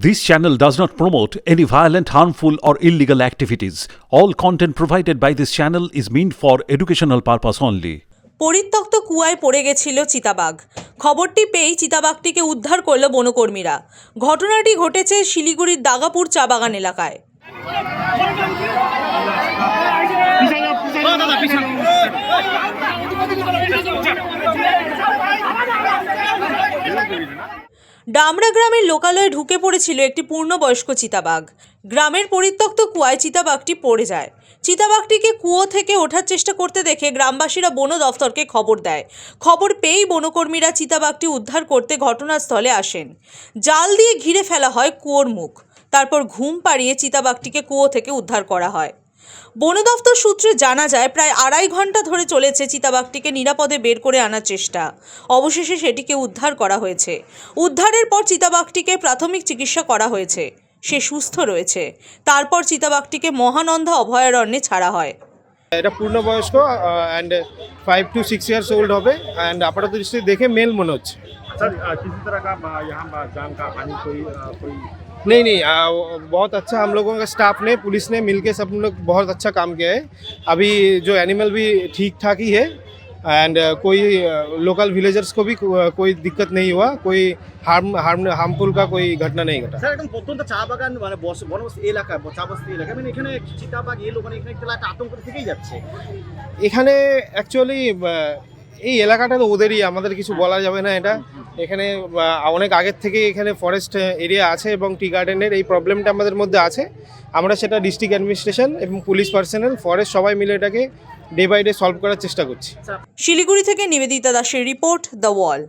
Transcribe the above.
This channel does not promote any violent, harmful, or illegal activities. All content provided by this channel is meant for educational purpose only. পরিত্যক্ত কুয়ায় পড়ে গেছিল চিতাবাঘ খবরটি পেয়েই চিতাবাঘটিকে উদ্ধার করল বনকর্মীরা ঘটনাটি ঘটেছে শিলিগুড়ির দাগাপুর চা বাগান এলাকায় ডামরা গ্রামের লোকালয়ে ঢুকে পড়েছিল একটি পূর্ণবয়স্ক চিতাবাঘ। গ্রামের পরিত্যক্ত কুয়ায় চিতাবাঘটি পড়ে যায়। চিতাবাঘটিকে কুয়ো থেকে ওঠার চেষ্টা করতে দেখে গ্রামবাসীরা বন দফতরকে খবর দেয়। খবর পেয়েই বনকর্মীরা চিতাবাঘটি উদ্ধার করতে ঘটনাস্থলে আসেন। জাল দিয়ে ঘিরে ফেলা হয় কুয়োর মুখ। তারপর ঘুম পাড়িয়ে চিতাবাঘটিকে কুয়ো থেকে উদ্ধার করা হয়। বন দফতর সূত্রে জানা যায় প্রায় আড়াই ঘন্টা ধরে চলেছে চিতাবাঘটিকে নিরাপদে বের করে আনার চেষ্টা অবশেষে সেটিকে উদ্ধার করা হয়েছে উদ্ধারের পর চিতাবাঘটিকে প্রাথমিক চিকিৎসা করা হয়েছে সে সুস্থ রয়েছে তারপর চিতাবাঘটিকে মহানন্দা অভয়ারণ্যে ছাড়া হয় এটা পূর্ণবয়স্ক and five to six years old হবে অ্যান্ড আপাতত দৃষ্টি দেখে মেল মনে হচ্ছে सर अ, किसी तरह का अ, यहाँ पर जान का हानि कोई अ, कोई नहीं नहीं आ, बहुत अच्छा हम लोगों का स्टाफ ने पुलिस ने मिलके सब लोग बहुत अच्छा काम किया है अभी जो एनिमल भी ठीक ठाक ही है एंड कोई लोकल विलेजर्स को भी को- कोई दिक्कत नहीं हुआ कोई हार्म हार्म हार्मफुल का कोई घटना नहीं घटा স্যার একদম প্রত্যন্ত চা বাগান মানে বস- বনবস্তি এলাকা চা বস্তি এলাকা মানে এখানে চিতাবাঘ এলো মানে এখানে একটা একটা আতঙ্ক থেকেই যাচ্ছে এখানে অ্যাকচুয়ালি এই এলাকাটা তো ওদেরই, আমাদের কিছু বলা যাবে না এটা। এখানে অনেক আগের থেকে এখানে ফরেস্ট এরিয়া আছে এবং টি গার্ডেনের এই প্রবলেমটা আমাদের মধ্যে আছে। আমরা সেটা ডিস্ট্রিক্ট অ্যাডমিনিস্ট্রেশন এবং পুলিশ পার্সোনাল ফরেস্ট সবাই মিলে এটাকে ডে বাই ডে সলভ করার চেষ্টা করছি। শিলিগুড়ি থেকে নিবেদিতা দাসের রিপোর্ট দ্য ওয়াল